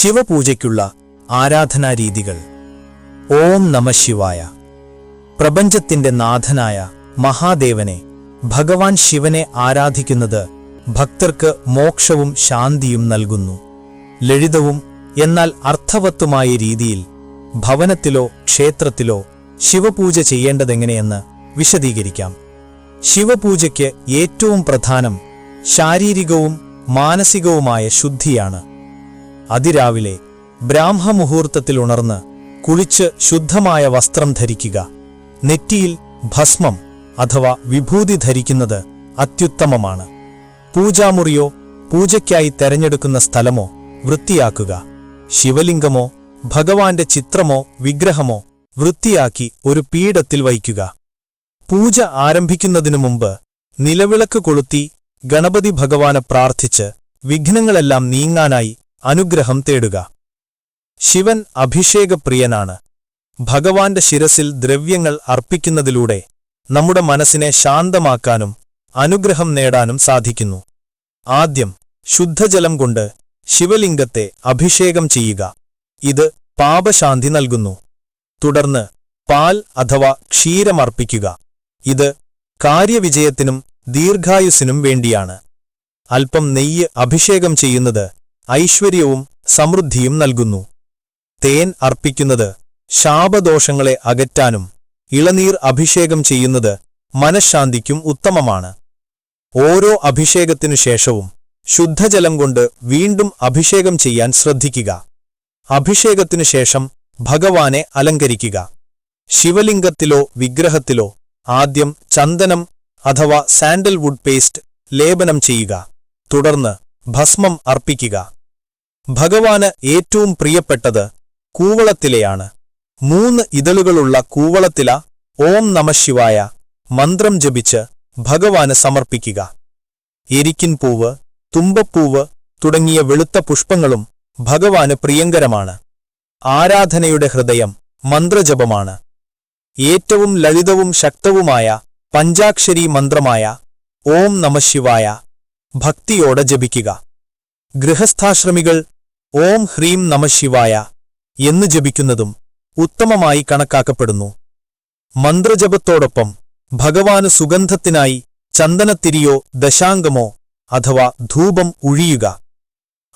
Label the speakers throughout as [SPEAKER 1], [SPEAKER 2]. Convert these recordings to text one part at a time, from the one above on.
[SPEAKER 1] ശിവപൂജയ്ക്കുള്ള ആരാധനാരീതികൾ. ഓം നമ ശിവായ. പ്രപഞ്ചത്തിന്റെ നാഥനായ മഹാദേവനെ ഭഗവാൻ ശിവനെ ആരാധിക്കുന്നത് ഭക്തർക്ക് മോക്ഷവും ശാന്തിയും നൽകുന്നു. ലളിതവും എന്നാൽ അർത്ഥവത്തുമായ രീതിയിൽ ഭവനത്തിലോ ക്ഷേത്രത്തിലോ ശിവപൂജ ചെയ്യേണ്ടതെങ്ങനെയെന്ന് വിശദീകരിക്കാം. ശിവപൂജയ്ക്ക് ഏറ്റവും പ്രധാനം ശാരീരികവും മാനസികവുമായ ശുദ്ധിയാണ്. അതിരാവിലെ ബ്രാഹ്മമുഹൂർത്തത്തിൽ ഉണർന്ന് കുളിച്ച് ശുദ്ധമായ വസ്ത്രം ധരിക്കുക. നെറ്റിയിൽ ഭസ്മം അഥവാ വിഭൂതി ധരിക്കുന്നത് അത്യുത്തമമാണ്. പൂജാമുറിയോ പൂജയ്ക്കായി തെരഞ്ഞെടുക്കുന്ന സ്ഥലമോ വൃത്തിയാക്കുക. ശിവലിംഗമോ ഭഗവാന്റെ ചിത്രമോ വിഗ്രഹമോ വൃത്തിയാക്കി ഒരു പീഠത്തിൽ വയ്ക്കുക. പൂജ ആരംഭിക്കുന്നതിനു മുമ്പ് നിലവിളക്ക് കൊളുത്തി ഗണപതി ഭഗവാനെ പ്രാർത്ഥിച്ച് വിഘ്നങ്ങളെല്ലാം നീങ്ങാനായി അനുഗ്രഹം തേടുക. ശിവൻ അഭിഷേകപ്രിയനാണ്. ഭഗവാന്റെ ശിരസിൽ ദ്രവ്യങ്ങൾ അർപ്പിക്കുന്നതിലൂടെ നമ്മുടെ മനസ്സിനെ ശാന്തമാക്കാനും അനുഗ്രഹം നേടാനും സാധിക്കുന്നു. ആദ്യം ശുദ്ധജലം കൊണ്ട് ശിവലിംഗത്തെ അഭിഷേകം ചെയ്യുക. ഇത് പാപശാന്തി നൽകുന്നു. തുടർന്ന് പാൽ അഥവാ ക്ഷീരമർപ്പിക്കുക ഇത് കാര്യവിജയത്തിനും ദീർഘായുസിനും വേണ്ടിയാണ്. അല്പം നെയ്യ് അഭിഷേകം ചെയ്യുന്നത് ഐശ്വര്യവും സമൃദ്ധിയും നൽകുന്നു. തേൻ അർപ്പിക്കുന്നത് ശാപദോഷങ്ങളെ അകറ്റാനും ഇളനീർ അഭിഷേകം ചെയ്യുന്നത് മനഃശാന്തിക്കും ഉത്തമമാണ്. ഓരോ അഭിഷേകത്തിനു ശേഷവും ശുദ്ധജലം കൊണ്ട് വീണ്ടും അഭിഷേകം ചെയ്യാൻ ശ്രദ്ധിക്കുക. അഭിഷേകത്തിനു ശേഷം ഭഗവാനെ അലങ്കരിക്കുക. ശിവലിംഗത്തിലോ വിഗ്രഹത്തിലോ ആദ്യം ചന്ദനം അഥവാ സാൻഡൽവുഡ് പേസ്റ്റ് ലേപനം ചെയ്യുക. തുടർന്ന് ഭസ്മം അർപ്പിക്കുക. ഭഗവാന് ഏറ്റവും പ്രിയപ്പെട്ടത് കൂവളത്തിലെയാണ്. മൂന്ന് ഇതളുകളുള്ള കൂവളത്തില ഓം നമശിവായ മന്ത്രം ജപിച്ച് ഭഗവാന് സമർപ്പിക്കുക. എരിക്കിൻ പൂവ് തുമ്പപ്പൂവ് തുടങ്ങിയ വെളുത്ത പുഷ്പങ്ങളും ഭഗവാന് പ്രിയങ്കരമാണ്. ആരാധനയുടെ ഹൃദയം മന്ത്രജപമാണ്. ഏറ്റവും ലളിതവും ശക്തവുമായ പഞ്ചാക്ഷരി മന്ത്രമായ ഓം നമശിവായ ഭക്തിയോടെ ജപിക്കുക. ഗൃഹസ്ഥാശ്രമികൾ ഓം ഹ്രീം നമശിവായ എന്ന് ജപിക്കുന്നതും ഉത്തമമായി കണക്കാക്കപ്പെടുന്നു. മന്ത്രജപത്തോടൊപ്പം ഭഗവാന് സുഗന്ധത്തിനായി ചന്ദനത്തിരിയോ ദശാംഗമോ അഥവാ ധൂപം ഉഴിയുക.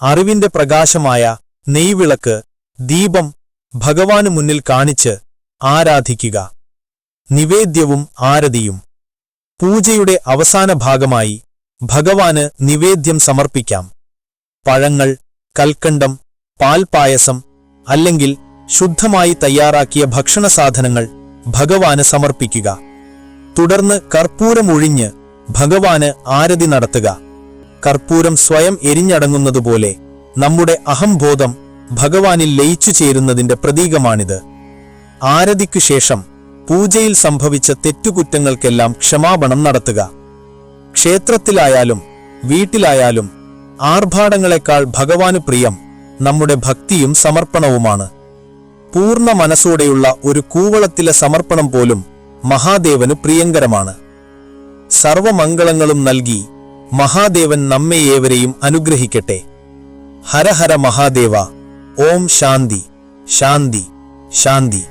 [SPEAKER 1] അറിവിന്റെ പ്രകാശമായ നെയ്വിളക്ക് ദീപം ഭഗവാന് മുന്നിൽ കാണിച്ച് ആരാധിക്കുക. നിവേദ്യവും ആരതിയും. പൂജയുടെ അവസാന ഭാഗമായി ഭഗവാന് നിവേദ്യം സമർപ്പിക്കാം. പഴങ്ങൾ കൽക്കണ്ടം പാൽപായസം അല്ലെങ്കിൽ ശുദ്ധമായി തയ്യാറാക്കിയ ഭക്ഷണ സാധനങ്ങൾ ഭഗവാന് സമർപ്പിക്കുക. തുടർന്ന് കർപ്പൂരമൊഴിഞ്ഞ് ഭഗവാന് ആരതി നടത്തുക. കർപ്പൂരം സ്വയം എരിഞ്ഞടങ്ങുന്നതുപോലെ നമ്മുടെ അഹംബോധം ഭഗവാനിൽ ലയിച്ചു ചേരുന്നതിന്റെ പ്രതീകമാണിത്. ആരതിക്കു ശേഷം പൂജയിൽ സംഭവിച്ച തെറ്റുകുറ്റങ്ങൾക്കെല്ലാം ക്ഷമാപണം നടത്തുക. ക്ഷേത്രത്തിലായാലും വീട്ടിലായാലും ആർഭാടങ്ങളെക്കാൾ ഭഗവാന് പ്രിയം നമ്മുടെ ഭക്തിയും സമർപ്പണവുമാണ്. പൂർണ മനസ്സോടെയുള്ള ഒരു കൂവളത്തിലെ സമർപ്പണം പോലും മഹാദേവന് പ്രിയങ്കരമാണ്. സർവമംഗളങ്ങളും നൽകി മഹാദേവൻ നമ്മെ ഏവരെയും അനുഗ്രഹിക്കട്ടെ. ഹര ഹര മഹാദേവ ഓം ശാന്തി ശാന്തി ശാന്തി.